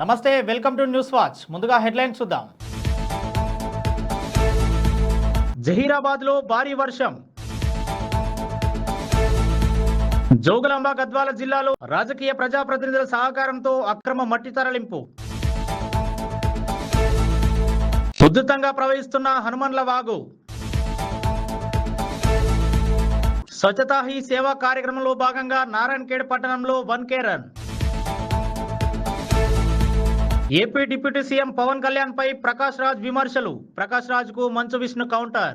నమస్తే welcome to news watch. ముందుగా headlines చూద్దాం. జహీరాబాద్లో భారీ వర్షం. జోగులాంబ గద్వాల జిల్లాలో రాజకీయ ప్రజాప్రతినిధుల సహకారంతో అక్రమ మట్టి తరలింపు. ఉధృతంగా ప్రవహిస్తున్న హనుమన్ల వాగు. స్వచ్ఛతా హీ సేవా కార్యక్రమంలో భాగంగా నారాయణఖేడ్ పట్టణంలో one K run. AP deputy CM Pawan Kalyan పై ప్రకాష్ రాజ్ విమర్శలు. ప్రకాష్ రాజ్కు మంచు విష్ణు కౌంటర్.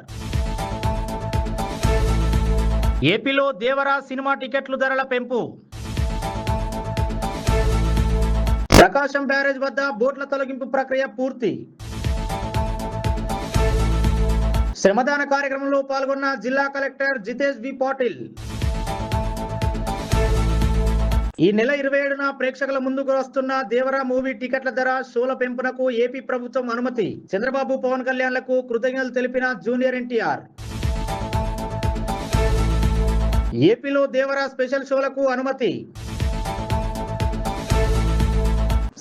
ఏపీలో దేవరా సినిమా టికెట్లు ధరల పెంపు. ప్రకాశం బ్యారేజ్ వద్ద బోట్ల తొలగింపు ప్రక్రియ పూర్తి. శ్రమదాన కార్యక్రమంలో పాల్గొన్న జిల్లా కలెక్టర్ జితేష్ వి పాటిల్. ఈ నెల ఇరవై ఏడున ప్రేక్షకుల ముందుకు వస్తున్న దేవరా మూవీ టికెట్ల ధర షోల పెంపునకు ఏపీ ప్రభుత్వం అనుమతి. చంద్రబాబు పవన్ కళ్యాణ్లకు కృతజ్ఞతలు తెలిపిన జూనియర్ ఎన్టీఆర్. ఏపీలో దేవరా స్పెషల్ షోలకు అనుమతి.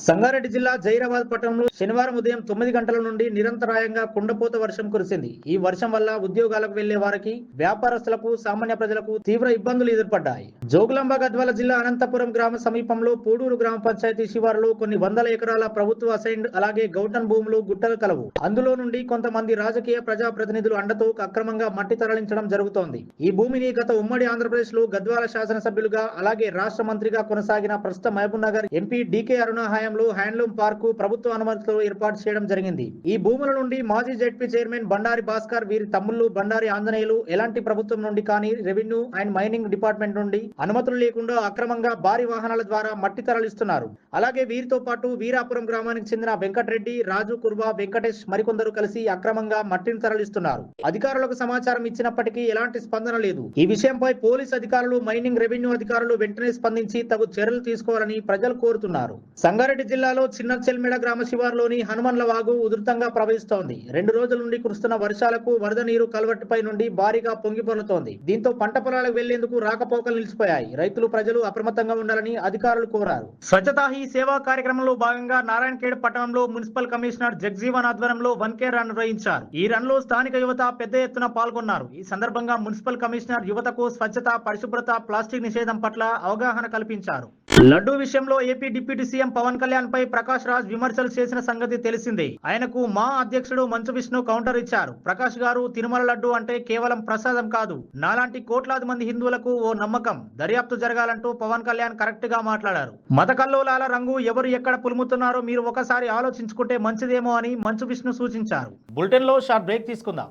సంగారెడ్డి జిల్లా జైరాబాద్ పట్టణంలో శనివారం ఉదయం తొమ్మిది గంటల నుండి నిరంతరాయంగా కుండపోత వర్షం కురిసింది. ఈ వర్షం వల్ల ఉద్యోగాలకు వెళ్ళే వారికి వ్యాపారస్తులకు సామాన్య ప్రజలకు తీవ్ర ఇబ్బందులు ఎదుర్పడ్డాయి. జోగులాంబ గద్వాల జిల్లా అనంతపురం గ్రామ సమీపంలో పూడూరు గ్రామ పంచాయతీ శివారులో కొన్ని వందల ఎకరాల ప్రభుత్వ అసైన్డ్ అలాగే గౌటన్ భూములు గుట్టలు కలవు. అందులో నుండి కొంతమంది రాజకీయ ప్రజా ప్రతినిధులు అండతో అక్రమంగా మట్టి తరలించడం జరుగుతోంది. ఈ భూమిని గత ఉమ్మడి ఆంధ్రప్రదేశ్లో గద్వాల శాసనసభ్యులుగా అలాగే రాష్ట్ర మంత్రిగా కొనసాగిన ప్రస్తుత మహబూబ్ నగర్ ఎంపీ డీకే అరుణ హయాంలో హ్యాండ్లూమ్ పార్కు ప్రభుత్వ అనుమతితో ఏర్పాటు చేయడం జరిగింది. ఈ భూముల నుండి మాజీ జెడ్పీ చైర్మన్ బండారి భాస్కర్ వీరి తమ్ముళ్ళు బండారి ఆంజనేయులు ఎలాంటి ప్రభుత్వం నుండి కానీ రెవెన్యూ అండ్ మైనింగ్ డిపార్ట్మెంట్ నుండి అనుమతులు లేకుండా అక్రమంగా భారీ వాహనాల ద్వారా మట్టి తరలిస్తున్నారు. అలాగే వీరితో పాటు వీరాపురం గ్రామానికి చెందిన వెంకటరెడ్డి రాజు కుర్వా వెంకటేష్ మరికొందరు కలిసి అక్రమంగా మట్టిని తరలిస్తున్నారు. అధికారులకు సమాచారం ఇచ్చినప్పటికీ ఎలాంటి స్పందన లేదు. ఈ విషయంపై పోలీస్ అధికారులు మైనింగ్ రెవెన్యూ అధికారులు వెంటనే స్పందించి తగు చర్యలు తీసుకోవాలని ప్రజలు కోరుతున్నారు. సంగారెడ్డి జిల్లాలో చిన్నచెల్మెడ గ్రామ శివారులోని హనుమన్ల వాగు ఉధృతంగా ప్రవహిస్తోంది. రెండు రోజుల నుండి కురుస్తున్న వర్షాలకు వరద నీరు కల్వట్టుపై నుండి భారీగా పొంగిపొర్లుతోంది దీంతో పంట పొలాలకు వెళ్ళేందుకు రాకపోకలు నిలిచిపోయాయి. రైతులు ప్రజలు అప్రమత్తంగా ఉండాలని అధికారులు కోరారు. స్వచ్ఛతా హీ సేవా కార్యక్రమంలో భాగంగా నారాయణఖేడ్ పట్టణంలో మున్సిపల్ కమిషనర్ జగ్జీవన్ ఆధ్వర్యంలో వన్ కే రన్ నిర్వహించారు. ఈ రన్లో స్థానిక యువత పెద్ద ఎత్తున పాల్గొన్నారు. ఈ సందర్భంగా మున్సిపల్ కమిషనర్ యువతకు స్వచ్ఛత పరిశుభ్రత ప్లాస్టిక్ నిషేధం పట్ల అవగాహన కల్పించారు. లడ్డూ విషయంలో AP deputy CM Pawan Kalyan పై ప్రకాష్ రాజ్ విమర్శలు చేసిన సంగతి తెలిసిందే. ఆయనకు మా అధ్యక్షుడు మంచు విష్ణు కౌంటర్ ఇచ్చారు. ప్రకాష్ గారు తిరుమల లడ్డు అంటే కేవలం ప్రసాదం కాదు. నాలాంటి కోట్లాది మంది హిందువులకు ఓ నమ్మకం. దర్యాప్తు జరగాలంటూ పవన్ కళ్యాణ్ కరెక్ట్గా మాట్లాడారు. మత కల్లోలాల రంగు ఎవరు ఎక్కడ పులుముతున్నారో మీరు ఒకసారి ఆలోచించుకుంటే మంచిదేమో అని మంచు విష్ణు సూచించారు. బులెటిన్లో షార్ట్ బ్రేక్ తీసుకుందాం.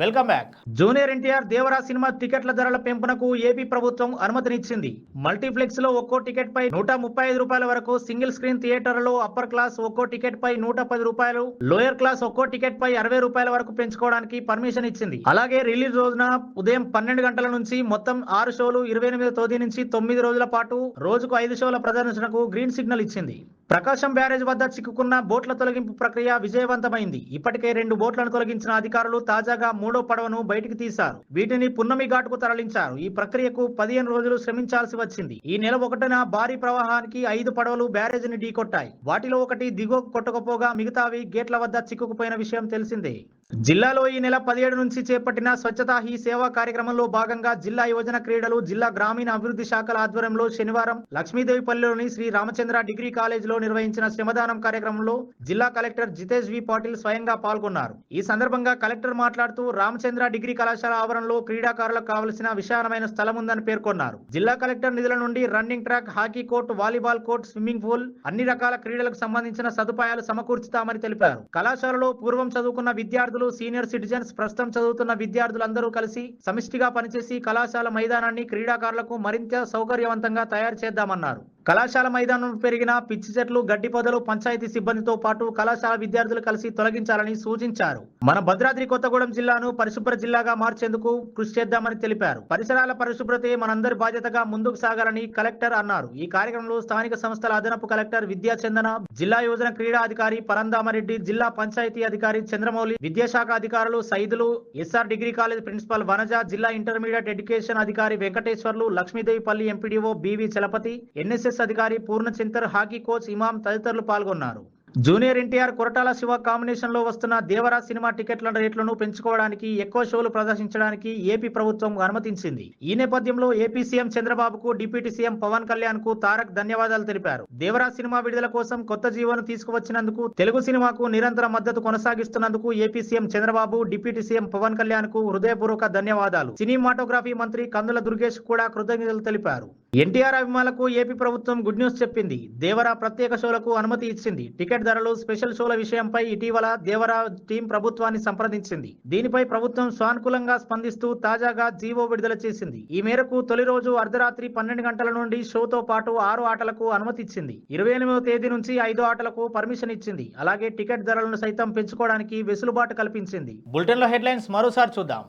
Welcome back. Junior NTR Devara cinema టికెట్ల ధరల పెంపునకు ఏపీ ప్రభుత్వం అనుమతినిచ్చింది. మల్టీప్లెక్స్లో ఒక్కో టికెట్ పై నూట ముప్పై ఐదు రూపాయల వరకు సింగిల్ స్క్రీన్ థియేటర్లో అప్పర్ క్లాస్ ఒక్కో టికెట్ పై నూట పది రూపాయలు లోయర్ క్లాస్ ఒక్కో టికెట్ పై అరవై రూపాయల వరకు పెంచుకోవడానికి పర్మిషన్ ఇచ్చింది. అలాగే రిలీజ్ రోజున ఉదయం పన్నెండు గంటల నుంచి మొత్తం ఆరు షోలు ఇరవై ఎనిమిదో తేదీ నుంచి తొమ్మిది రోజుల పాటు రోజుకు ఐదు షోల ప్రదర్శనకు గ్రీన్ సిగ్నల్ ఇచ్చింది. ప్రకాశం బ్యారేజ్ వద్ద చిక్కుకున్న బోట్ల తొలగింపు ప్రక్రియ విజయవంతమైంది. ఇప్పటికే రెండు బోట్లను తొలగించిన అధికారులు తాజాగా మూడో పడవను బయటికి తీశారు. వీటిని పున్నమి ఘాటుకు తరలించారు. ఈ ప్రక్రియకు పదిహేను రోజులు శ్రమించాల్సి వచ్చింది. ఈ నెల ఒకటిన భారీ ప్రవాహానికి ఐదు పడవలు బ్యారేజీని ఢీకొట్టాయి. వాటిలో ఒకటి దిగువకు కొట్టకపోగా మిగతావి గేట్ల వద్ద చిక్కుకుపోయిన విషయం తెలిసిందే. జిల్లాలో ఈ నెల పదిహేడు నుంచి చేపట్టిన స్వచ్ఛతా హీ సేవా కార్యక్రమంలో భాగంగా జిల్లా యువజన క్రీడలు జిల్లా గ్రామీణ అభివృద్ధి శాఖల ఆధ్వర్యంలో శనివారం లక్ష్మీదేవిపల్లిలోని శ్రీ రామచంద్ర డిగ్రీ కాలేజీలో నిర్వహించిన శ్రమదానం కార్యక్రమంలో జిల్లా కలెక్టర్ జితేష్ వి పాటిల్ స్వయంగా పాల్గొన్నారు. ఈ సందర్భంగా కలెక్టర్ మాట్లాడుతూ రామచంద్ర డిగ్రీ కళాశాల ఆవరణలో క్రీడాకారులకు కావలసిన విశాలమైన స్థలం ఉందని పేర్కొన్నారు. జిల్లా కలెక్టర్ నిధుల నుండి running track hockey court volleyball court swimming pool అన్ని రకాల క్రీడలకు సంబంధించిన సదుపాయాలు సమకూర్చుతామని తెలిపారు. కళాశాలలో పూర్వం చదువుకున్న విద్యార్థులు సీనియర్ సిటిజన్స్ ప్రస్తుతం చదువుతున్న విద్యార్థులందరూ కలిసి సమిష్టిగా పనిచేసి కళాశాల మైదానాన్ని క్రీడాకారులకు మరింత సౌకర్యవంతంగా తయారు చేద్దామన్నారు. కళాశాల మైదానం పెరిగిన పిచ్చి చెట్లు గడ్డి పొదలు పంచాయతీ సిబ్బందితో పాటు కళాశాల విద్యార్థులు కలిసి తొలగించాలని సూచించారు. మన భద్రాద్రి కొత్తగూడెం జిల్లాను పరిశుభ్ర జిల్లాగా మార్చేందుకు కృషి చేద్దామని తెలిపారు. పరిసరాల పరిశుభ్రతే మనందరి బాధ్యతగా ముందుకు సాగాలని కలెక్టర్ అన్నారు. ఈ కార్యక్రమంలో స్థానిక సంస్థల అదనపు కలెక్టర్ విద్యాచందన జిల్లా యోజన క్రీడా అధికారి పరందామరెడ్డి జిల్లా పంచాయతీ అధికారి చంద్రమౌళి విద్యాశాఖ అధికారులు Saidulu SR degree college principal Vanaja జిల్లా ఇంటర్మీడియట్ ఎడ్యుకేషన్ అధికారి Venkateswarlu Lakshmidevipalli MPDO BV Chalapathi NSS అధికారి పూర్ణచింతర్ హాకీ కోచ్ ఇమాం తదితరులు పాల్గొన్నారు. జూనియర్ ఎన్టీఆర్ కొరటాల శివ కాంబినేషన్లో వస్తున్న దేవరా సినిమా టికెట్ల రేట్లను పెంచుకోవడానికి ఎక్కువ షోలు ప్రదర్శించడానికి ఏపీ ప్రభుత్వం అనుమతించింది. ఈ నేపథ్యంలో ఏపీ సీఎం చంద్రబాబుకు డిప్యూటీ సీఎం పవన్ కళ్యాణ్కు తారక్ ధన్యవాదాలు తెలిపారు. దేవరా సినిమా విడుదల కోసం కొత్త జీవోను తీసుకువచ్చినందుకు తెలుగు సినిమాకు నిరంతర మద్దతు కొనసాగిస్తున్నందుకు AP CM Chandrababu deputy CM Pawan కళ్యాణ్కు హృదయపూర్వక ధన్యవాదాలు. సినిమాటోగ్రఫీ మంత్రి కందుల దుర్గేష్ కూడా కృతజ్ఞతలు తెలిపారు. ఎన్టీఆర్ అభిమానులకు ఏపీ ప్రభుత్వం గుడ్ న్యూస్ చెప్పింది. దేవరా ప్రత్యేక షోలకు అనుమతి ఇచ్చింది. టికెట్ ధరలు స్పెషల్ షోల విషయంపై ఇటీవల దేవరా టీం ప్రభుత్వాన్ని సంప్రదించింది. దీనిపై ప్రభుత్వం సానుకూలంగా స్పందిస్తూ తాజాగా జీవో విడుదల చేసింది. ఈ మేరకు తొలి రోజు అర్ధరాత్రి పన్నెండు గంటల నుండి షోతో పాటు ఆరు ఆటలకు అనుమతి ఇచ్చింది. ఇరవై ఎనిమిదవ తేదీ నుంచి ఐదు ఆటలకు పర్మిషన్ ఇచ్చింది. అలాగే టికెట్ ధరలను సైతం పెంచుకోవడానికి వెసులుబాటు కల్పించింది. బులెటిన్లో హెడ్లైన్స్ మరోసారి చూద్దాం.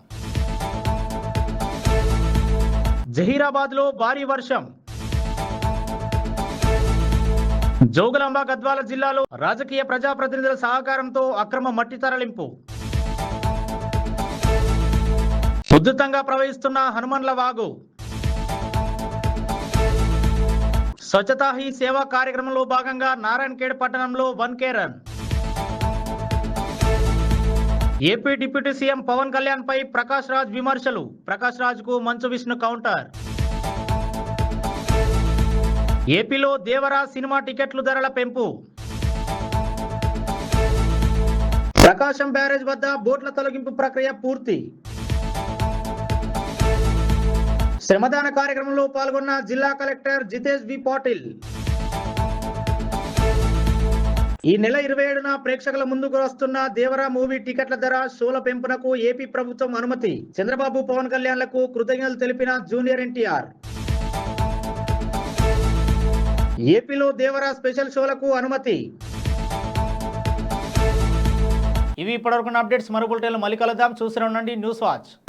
జహీరాబాద్లో భారీ వర్షం. జోగులాంబ గద్వాల జిల్లాలో రాజకీయ ప్రజాప్రతినిధుల సహకారంతో అక్రమ మట్టి తరలింపు. ఉద్ధృతంగా ప్రవహిస్తున్న హనుమన్ల వాగు. స్వచ్ఛతా హీ సేవా కార్యక్రమంలో భాగంగా నారాయణఖేడ్ పట్టణంలో one K run. AP deputy CM Pawan Kalyan పై ప్రకాష్ రాజ్ విమర్శలు. ప్రకాష్ రాజ్కు మంచు విష్ణు కౌంటర్. ఏపీలో దేవరా సినిమా టికెట్లు ధరల పెంపు. ప్రకాశం బ్యారేజ్ వద్ద బోట్ల తొలగింపు ప్రక్రియ పూర్తి. శ్రమదాన కార్యక్రమంలో పాల్గొన్న జిల్లా కలెక్టర్ జితేష్ వి పాటిల్. ఈ నెల ఇరవై ఏడున ప్రేక్షకుల ముందుకు వస్తున్న దేవరా మూవీ టికెట్ల ధర షోల పెంపునకు ఏపీ ప్రభుత్వం అనుమతి. చంద్రబాబు పవన్ కళ్యాణ్లకు కృతజ్ఞతలు తెలిపిన జూనియర్ ఎన్టీఆర్. ఏపీలో దేవరా స్పెషల్ షోలకు అనుమతి. ఇవి ఇప్పటివరకు అప్డేట్స్. మరో బులెటిన్లు మళ్ళీ కలుద్దాం. చూస్తూనే ఉండండి. News watch.